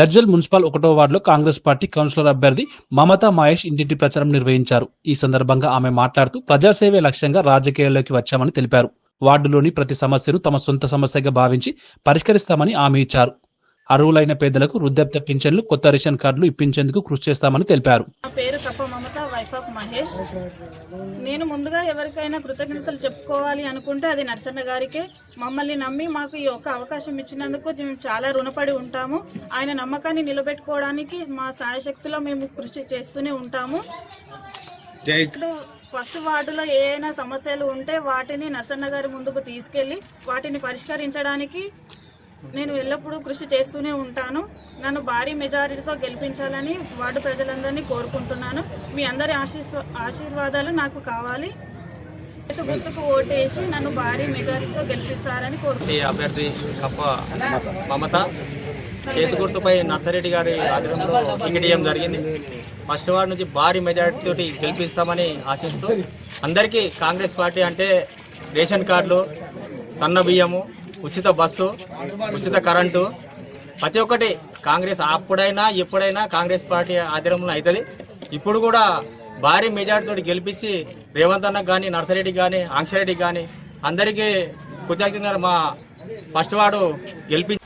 Gajwel municipal ఒకటో వార్డులో Congress party councillor అభ్యర్థి మమతా మహేష్ ఇంటింటి ప్రచారం నిర్వహించారు. ఈ సందర్భంగా ఆమె మాట్లాడుతూ ప్రజాసేవే లక్ష్యంగా రాజకీయాల్లోకి వచ్చామని తెలిపారు. వార్డులోని ప్రతి సమస్యను తమ సొంత సమస్యగా భావించి పరిష్కరిస్తామని హామీ ఇచ్చారు. అర్హులైన పేదలకు వృద్ధాప్య పింఛన్లు కొత్త రేషన్ కార్డులు ఇప్పించేందుకు కృషి చేస్తామని తెలిపారు. నా పేరు కప్ప మమత వైఫ్ ఆఫ్ మహేష్. నేను ముందుగా ఎవరికైనా కృతజ్ఞతలు చెప్పుకోవాలి అనుకుంటే అది నరసన్న గారికే. మమ్మల్ని నమ్మి మాకు ఈ ఒక అవకాశం ఇచ్చినందుకు మేము చాలా రుణపడి ఉంటాము. ఆయన నమ్మకాన్ని నిలబెట్టుకోవడానికి మా సాయశక్తిలో మేము కృషి చేస్తూనే ఉంటాము. ఇప్పుడు ఫస్ట్ వార్డులో ఏమైనా సమస్యలు ఉంటే వాటిని నరసన్న గారి ముందుకు తీసుకెళ్ళి వాటిని పరిష్కరించడానికి నేను ఎల్లప్పుడూ కృషి చేస్తూనే ఉంటాను. నన్ను భారీ మెజారిటీతో గెలిపించాలని వార్డు ప్రజలందరినీ కోరుకుంటున్నాను. మీ అందరి ఆశీస్ ఆశీర్వాదాలు నాకు కావాలి. రైతు గుర్తుకు ఓటేసి నన్ను భారీ మెజారిటీతో గెలిపిస్తారని కోరుకుంటున్నాను. అభ్యర్థి కప్ప మమత? చేతి గుర్తుపై నర్సరెడ్డి గారి ఆగ్రహంలో టికెట్ జరిగింది. ఫస్ట్ వార్డు నుంచి భారీ మెజారిటీ తోటి గెలిపిస్తామని ఆశిస్తూ అందరికీ కాంగ్రెస్ పార్టీ అంటే రేషన్ కార్డులు సన్న బియ్యము ఉచిత బస్సు ఉచిత కరెంటు. ప్రతి ఒక్కటి కాంగ్రెస్ అప్పుడైనా ఎప్పుడైనా కాంగ్రెస్ పార్టీ ఆధ్వర్యంలో అవుతుంది. ఇప్పుడు కూడా భారీ మెజార్టీతో గెలిపించి రేవంత్ అన్న కానీ నర్సరెడ్డికి కానీ ఆంక్షరెడ్డికి కానీ అందరికీ కృతజ్ఞతలు. మా ఫస్ట్ వాడు గెలిపించి